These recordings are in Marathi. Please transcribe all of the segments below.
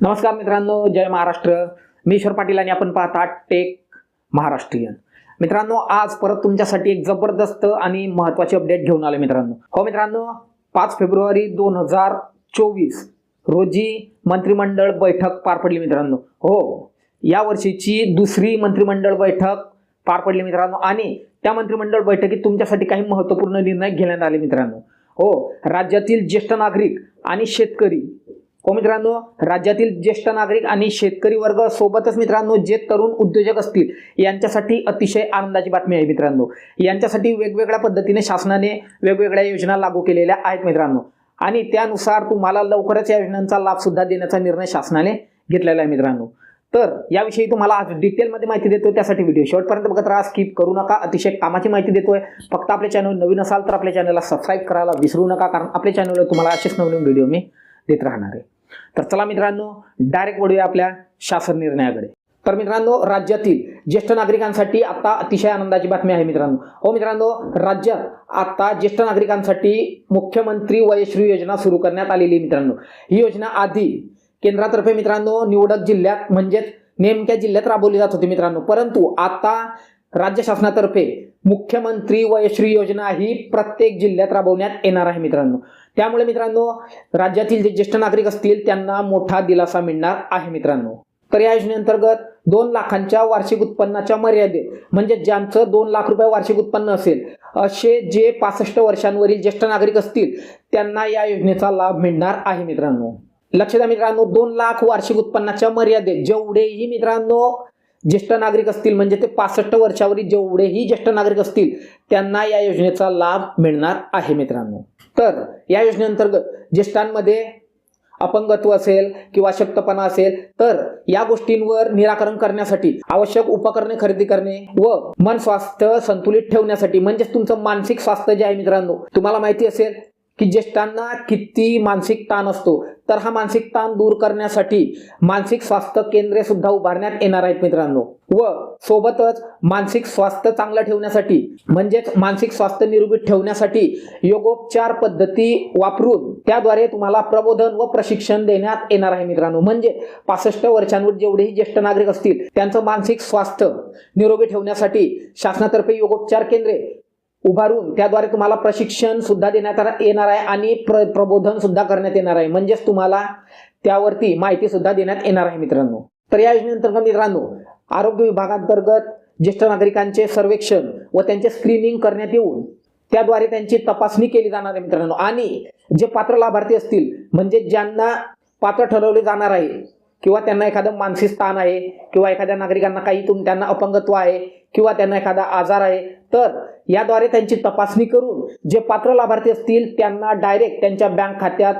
नमस्कार मित्रांनो जय महाराष्ट्र. मी ईश्वर पाटील आणि आपण पाहता टेक महाराष्ट्रीयन. मित्रांनो आज परत तुमच्यासाठी एक जबरदस्त आणि महत्त्वाची अपडेट घेऊन आले मित्रांनो. हो मित्रांनो पाच फेब्रुवारी दोन हजार चोवीस रोजी मंत्रिमंडळ बैठक पार पडली मित्रांनो. हो या वर्षीची दुसरी मंत्रिमंडळ बैठक पार पडली मित्रांनो. आणि त्या मंत्रिमंडळ बैठकीत तुमच्यासाठी काही महत्त्वपूर्ण निर्णय घेण्यात आले मित्रांनो. हो राज्यातील ज्येष्ठ नागरिक आणि शेतकरी हो मित्रांनो राज्यातील ज्येष्ठ नागरिक आणि शेतकरी वर्ग सोबतच मित्रांनो जे तरुण उद्योजक असतील यांच्यासाठी अतिशय आनंदाची बातमी आहे मित्रांनो. यांच्यासाठी वेगवेगळ्या पद्धतीने शासनाने वेगवेगळ्या योजना लागू केलेल्या आहेत मित्रांनो. आणि त्यानुसार तुम्हाला लवकरच या योजनांचा लाभ सुद्धा देण्याचा निर्णय शासनाने घेतलेला आहे मित्रांनो. तर याविषयी तुम्हाला आज डिटेलमध्ये माहिती देतो त्यासाठी व्हिडिओ शेवटपर्यंत बघत राहा स्किप करू नका अतिशय कामाची माहिती देतोय. फक्त आपल्या चॅनल नवीन असाल तर आपल्या चॅनलला सबस्क्राईब करायला विसरू नका कारण आपल्या चॅनलवर तुम्हाला असेच नवीन व्हिडिओ मी देत राहणार आहे. तर चला मित्रांनो डायरेक्ट वळूया आपल्या शासन निर्णयाकडे. तर मित्रांनो राज्यातील ज्येष्ठ नागरिकांसाठी आता अतिशय आनंदाची बातमी आहे मित्रांनो. हो मित्रांनो राज्यात आता ज्येष्ठ नागरिकांसाठी मुख्यमंत्री वयश्री योजना सुरू करण्यात आलेली आहे मित्रांनो. ही योजना आधी केंद्रातर्फे मित्रांनो निवडक जिल्ह्यात म्हणजेच नेमक्या जिल्ह्यात राबवली जात होती मित्रांनो. परंतु आता राज्य शासनातर्फे मुख्यमंत्री वयश्री योजना ही प्रत्येक जिल्ह्यात राबवण्यात येणार आहे मित्रांनो. त्यामुळे मित्रांनो राज्यातील जे ज्येष्ठ नागरिक असतील त्यांना मोठा दिलासा मिळणार आहे मित्रांनो. तर या योजनेअंतर्गत दोन लाखांच्या वार्षिक उत्पन्नाच्या मर्यादेत म्हणजे ज्यांचं दोन लाख रुपये वार्षिक उत्पन्न असेल असे जे पासष्ट वर्षांवरील ज्येष्ठ नागरिक असतील त्यांना या योजनेचा लाभ मिळणार आहे मित्रांनो. लक्ष द्या मित्रांनो दोन लाख वार्षिक उत्पन्नाच्या मर्यादेत जेवढेही मित्रांनो ज्येष्ठ नागरिक असतील म्हणजे ते पासष्ट वर्षावरील जेवढेही ज्येष्ठ नागरिक असतील त्यांना या योजनेचा लाभ मिळणार आहे मित्रांनो. तर या योजनेअंतर्गत ज्येष्ठांमध्ये अपंगत्व असेल किंवा शक्तपणा असेल तर या गोष्टींवर निराकरण करण्यासाठी आवश्यक उपकरणे खरेदी करणे व मन स्वास्थ्य संतुलित ठेवण्यासाठी म्हणजेच तुमचं मानसिक स्वास्थ्य जे आहे मित्रांनो तुम्हाला माहिती असेल की ज्येष्ठांना किती मानसिक ताण असतो तर हा मानसिक ताण दूर करण्यासाठी मानसिक स्वास्थ्य केंद्रे सुद्धा उभारण्यात येणार आहेत मित्रांनो. व सोबतच मानसिक स्वास्थ्य चांगलं ठेवण्यासाठी म्हणजेच मानसिक स्वास्थ्य निरोगी ठेवण्यासाठी योगोपचार पद्धती वापरून त्याद्वारे तुम्हाला प्रबोधन व प्रशिक्षण देण्यात येणार आहे मित्रांनो. म्हणजे पासष्ट वर्षांवर जेवढेही ज्येष्ठ नागरिक असतील त्यांचं मानसिक स्वास्थ्य निरोगी ठेवण्यासाठी शासनातर्फे योगोपचार केंद्रे उभारून त्याद्वारे तुम्हाला प्रशिक्षण सुद्धा देण्यात येणार आहे आणि प्र प्रबोधन सुद्धा करण्यात येणार आहे. म्हणजेच तुम्हाला त्यावरती माहिती सुद्धा देण्यात येणार आहे मित्रांनो. तर या योजनेअंतर्गत मित्रांनो आरोग्य विभागांतर्गत ज्येष्ठ नागरिकांचे सर्वेक्षण व त्यांचे स्क्रीनिंग करण्यात येऊन त्याद्वारे त्यांची तपासणी केली जाणार आहे मित्रांनो. आणि जे पात्र लाभार्थी असतील म्हणजे ज्यांना पात्र ठरवले जाणार आहे किंवा त्यांना एखादं मानसिक स्थान आहे किंवा एखाद्या नागरिकांना काही त्यांना अपंगत्व आहे किंवा त्यांना एखादा आजार आहे तर याद्वारे त्यांची तपासणी करून जे पात्र लाभार्थी असतील त्यांना डायरेक्ट त्यांच्या बँक खात्यात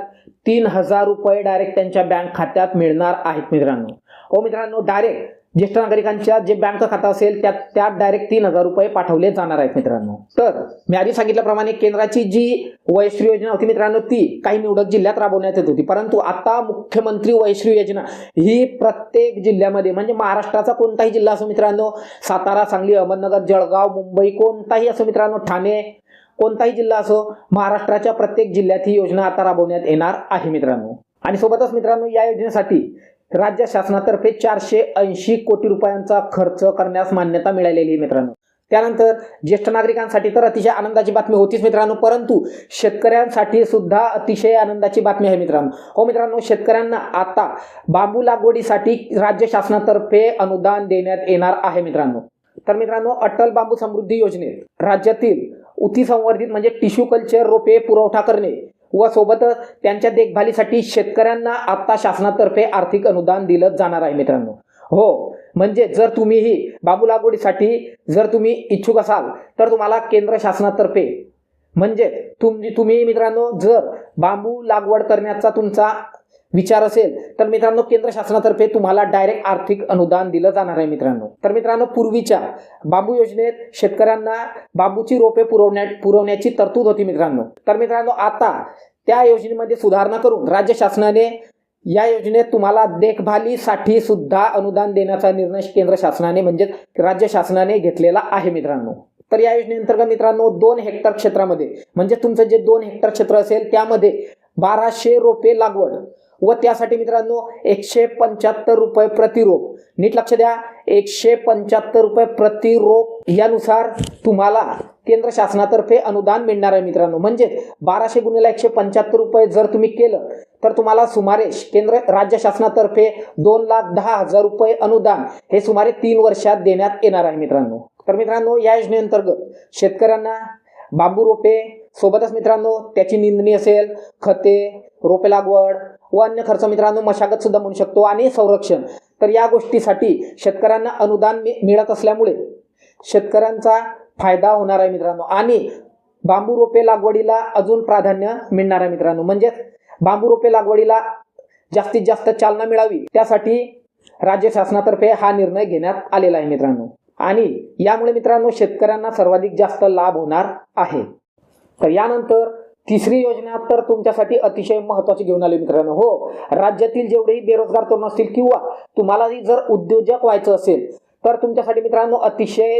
तीन हजार रुपये डायरेक्ट त्यांच्या बँक खात्यात मिळणार आहेत मित्रांनो. हो मित्रांनो डायरेक्ट ज्येष्ठ नागरिकांच्या जे बँक खातं असेल त्यात त्यात डायरेक्ट तीन हजार रुपये पाठवले जाणार आहेत मित्रांनो. तर मी आधी सांगितल्याप्रमाणे केंद्राची जी वयश्री योजना होती मित्रांनो ती काही निवडक जिल्ह्यात राबवण्यात येत होती. परंतु आता मुख्यमंत्री वयश्री योजना ही प्रत्येक जिल्ह्यामध्ये म्हणजे महाराष्ट्राचा कोणताही जिल्हा असो मित्रांनो सातारा सांगली अहमदनगर जळगाव मुंबई कोणताही असो मित्रांनो ठाणे कोणताही जिल्हा असो महाराष्ट्राच्या प्रत्येक जिल्ह्यात ही योजना आता राबवण्यात येणार आहे मित्रांनो. आणि सोबतच मित्रांनो या योजनेसाठी राज्य शासनातर्फे चारशे ऐंशी कोटी रुपयांचा खर्च करण्यास मान्यता मिळालेली आहे मित्रांनो. त्यानंतर ज्येष्ठ नागरिकांसाठी तर अतिशय आनंदाची बातमी होतीच मित्रांनो परंतु शेतकऱ्यांसाठी सुद्धा अतिशय आनंदाची बातमी आहे मित्रांनो. हो मित्रांनो शेतकऱ्यांना आता बांबू लागवडीसाठी राज्य शासनातर्फे अनुदान देण्यात येणार आहे मित्रांनो. तर मित्रांनो अटल बांबू समृद्धी योजनेत राज्यातील उती संवर्धित म्हणजे टिश्यू कल्चर रोपे पुरवठा करणे व सोबतच त्यांच्या देखभालीसाठी शेतकऱ्यांना आत्ता शासनातर्फे आर्थिक अनुदान दिलं जाणार आहे मित्रांनो. हो म्हणजे जर तुम्हीही बांबू लागवडीसाठी जर तुम्ही इच्छुक असाल तर तुम्हाला केंद्र शासनातर्फे म्हणजे तुम तुम्ही मित्रांनो जर बांबू लागवड करण्याचा तुमचा विचार असेल तर मित्रांनो केंद्र शासनातर्फे तुम्हाला डायरेक्ट आर्थिक अनुदान दिलं जाणार आहे मित्रांनो. तर मित्रांनो पूर्वीच्या बांबू योजनेत शेतकऱ्यांना बांबूची रोपे पुरवण्या पुरवण्याची तरतूद होती मित्रांनो. तर मित्रांनो आता त्या योजनेमध्ये सुधारणा करून राज्य शासनाने या योजनेत तुम्हाला देखभालीसाठी सुद्धा अनुदान देण्याचा निर्णय केंद्र शासनाने म्हणजेच राज्य शासनाने घेतलेला आहे मित्रांनो. तर या योजनेअंतर्गत मित्रांनो दोन हेक्टर क्षेत्रामध्ये म्हणजे तुमचं जे दोन हेक्टर क्षेत्र असेल त्यामध्ये बाराशे रोपे लागवड व त्यासाठी मित्रांनो एकशे पंच्याहत्तर रुपये प्रतिरोप. नीट लक्ष द्या एकशे पंच्याहत्तर रुपये प्रतिरोप यानुसार तुम्हाला केंद्र शासनातर्फे अनुदान मिळणार आहे मित्रांनो. म्हणजे बाराशे गुणिले एकशे पंच्याहत्तर रुपये जर तुम्ही केलं तर तुम्हाला सुमारे केंद्र राज्य शासनातर्फे दोन लाख दहा हजार रुपये अनुदान हे सुमारे तीन वर्षात देण्यात येणार आहे मित्रांनो. तर मित्रांनो या योजनेअंतर्गत शेतकऱ्यांना बांबू रोपे सोबतच मित्रांनो त्याची निंदणी असेल खते रोपे लागवड व अन्य खर्च मित्रांनो मशागत सुद्धा म्हणू शकतो आणि संरक्षण. तर या गोष्टीसाठी शेतकऱ्यांना अनुदान मिळत असल्यामुळे शेतकऱ्यांचा फायदा होणार आहे मित्रांनो. आणि बांबू रोपे लागवडीला अजून प्राधान्य मिळणार आहे मित्रांनो. म्हणजेच बांबू रोपे लागवडीला जास्तीत जास्त चालना मिळावी त्यासाठी राज्य शासनातर्फे हा निर्णय घेण्यात आलेला आहे मित्रांनो. आणि यामुळे मित्रांनो शेतकऱ्यांना सर्वाधिक जास्त लाभ होणार आहे. तर यानंतर तिसरी योजना तर तुमच्यासाठी अतिशय महत्वाची घेऊन आली मित्रांनो. हो राज्यातील जेवढेही बेरोजगार तरुण असतील किंवा तुम्हालाही जर उद्योजक व्हायचं असेल तर तुमच्यासाठी मित्रांनो अतिशय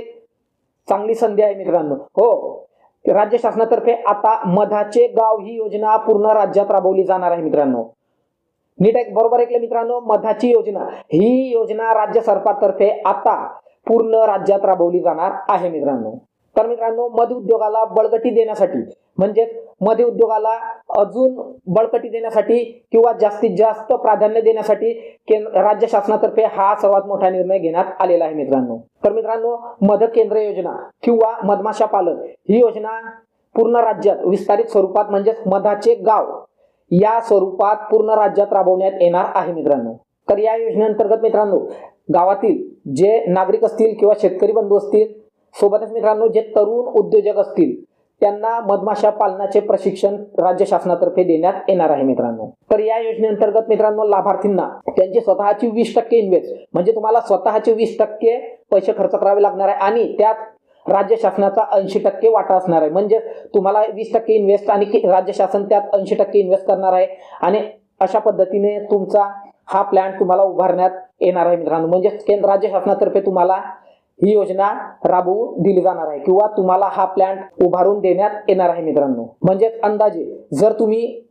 चांगली संधी आहे मित्रांनो. हो राज्य शासनातर्फे आता मधाचे गाव ही योजना पूर्ण राज्यात राबवली जाणार आहे मित्रांनो. नीट एक बरोबर ऐकलं मित्रांनो? मधाची योजना. ही योजना राज्य सरकारतर्फे आता पूर्ण राज्यात राबवली जाणार आहे मित्रांनो. तर मित्रांनो मध उद्योगाला बळकटी देण्यासाठी म्हणजेच मध उद्योगाला अजून बळकटी देण्यासाठी किंवा जास्तीत जास्त प्राधान्य देण्यासाठी केंद्र राज्य शासनातर्फे हा सर्वात मोठा निर्णय घेण्यात आलेला आहे मित्रांनो. तर मित्रांनो मध केंद्र योजना किंवा मधमाशा पालन ही योजना पूर्ण राज्यात विस्तारित स्वरूपात म्हणजेच मधाचे गाव या स्वरूपात पूर्ण राज्यात राबवण्यात येणार आहे मित्रांनो. तर या योजनेअंतर्गत मित्रांनो गावातील जे नागरिक असतील किंवा शेतकरी बंधू असतील सोबतच मित्रांनो जे तरुण उद्योजक असतील त्यांना मधमाशा पालनाचे प्रशिक्षण राज्य शासनातर्फे देण्यात येणार आहे मित्रांनो. तर या योजनेअंतर्गत मित्रांनो लाभार्थींना त्यांची स्वतःची वीस टक्के इन्व्हेस्ट म्हणजे तुम्हाला स्वतःचे वीस टक्के पैसे खर्च करावे लागणार आहे आणि त्यात राज्य शासनाचा ऐंशी टक्के वाटा असणार आहे. म्हणजे तुम्हाला वीस टक्के इन्व्हेस्ट आणि राज्य शासन त्यात ऐंशी टक्के इन्व्हेस्ट करणार आहे आणि अशा पद्धतीने तुमचा हा प्लॅन तुम्हाला उभारण्यात येणार आहे मित्रांनो. म्हणजे केंद्र राज्य शासनातर्फे तुम्हाला ही योजना राबवून दिली जाणार आहे किंवा तुम्हाला हा प्लॅन उभारून देण्यात येणार आहे मित्रांनो. म्हणजेच अंदाजे जर तुम्ही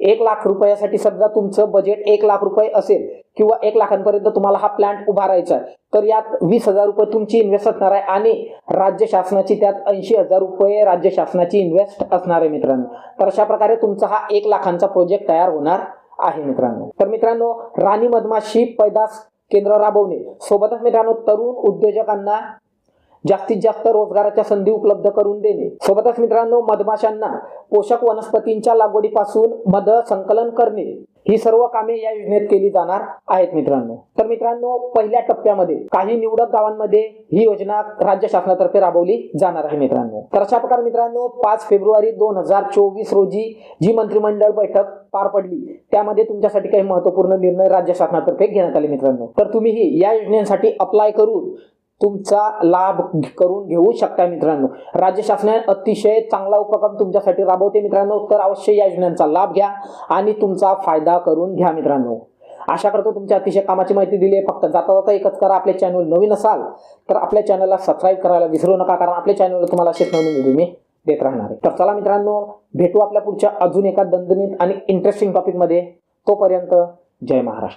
एक लाख रुपयासाठी समजा तुमचं बजेट एक लाख रुपये असेल किंवा एक लाखांपर्यंत तुम्हाला हा प्लॅन्ट उभारायचा आहे तर यात वीस हजार रुपये तुमची इन्व्हेस्ट असणार आहे आणि राज्य शासनाची त्यात ऐंशी हजार रुपये राज्य शासनाची इन्व्हेस्ट असणार आहे मित्रांनो. तर अशा प्रकारे तुमचा हा एक लाखांचा प्रोजेक्ट तयार होणार आहे मित्रांनो. तर मित्रांनो राणी मधमाशी पैदास केंद्र राबवणे. सोबतच मित्रांनो तरुण उद्योजकांना जास्तीत जास्त रोजगाराच्या संधी उपलब्ध करून देणे. सोबतच मित्रांनो मधमाशांना पोषक वनस्पतींच्या लागवडीपासून मध संकलन करणे. ही सर्व कामे या योजनेत केली जाणार आहेत मित्रांनो. तर मित्रांनो पहिल्या टप्प्यामध्ये काही निवडक गावांमध्ये ही योजना राज्य शासनातर्फे राबवली जाणार आहे मित्रांनो. तर अशा प्रकारे मित्रांनो पाच फेब्रुवारी दोन हजार चोवीस रोजी जी मंत्रिमंडळ बैठक पार पडली त्यामध्ये तुमच्यासाठी काही महत्त्वपूर्ण निर्णय राज्य शासनातर्फे घेण्यात आले मित्रांनो. तर तुम्हीही या योजनेसाठी अप्लाय करून तुमचा लाभ करून घेऊ शकता मित्रांनो. राज्य शासनाने अतिशय चांगला उपक्रम तुमच्यासाठी राबवते मित्रांनो. तर अवश्य या योजनांचा लाभ घ्या आणि तुमचा फायदा करून घ्या मित्रांनो. आशा करतो तुमच्या अतिशय कामाची माहिती दिली आहे. फक्त जाता जाता एकच करा. आपले चॅनल नवीन असाल तर आपल्या चॅनलला सबस्क्राईब करायला विसरू नका. कारण आपल्या चॅनलवर तुम्हाला असेच नवीन व्हिडिओ मी देत राहणार आहे. तर चला मित्रांनो भेटू आपल्या पुढच्या अजून एका दणदणीत आणि इंटरेस्टिंग टॉपिकमध्ये तोपर्यंत जय महाराष्ट्र.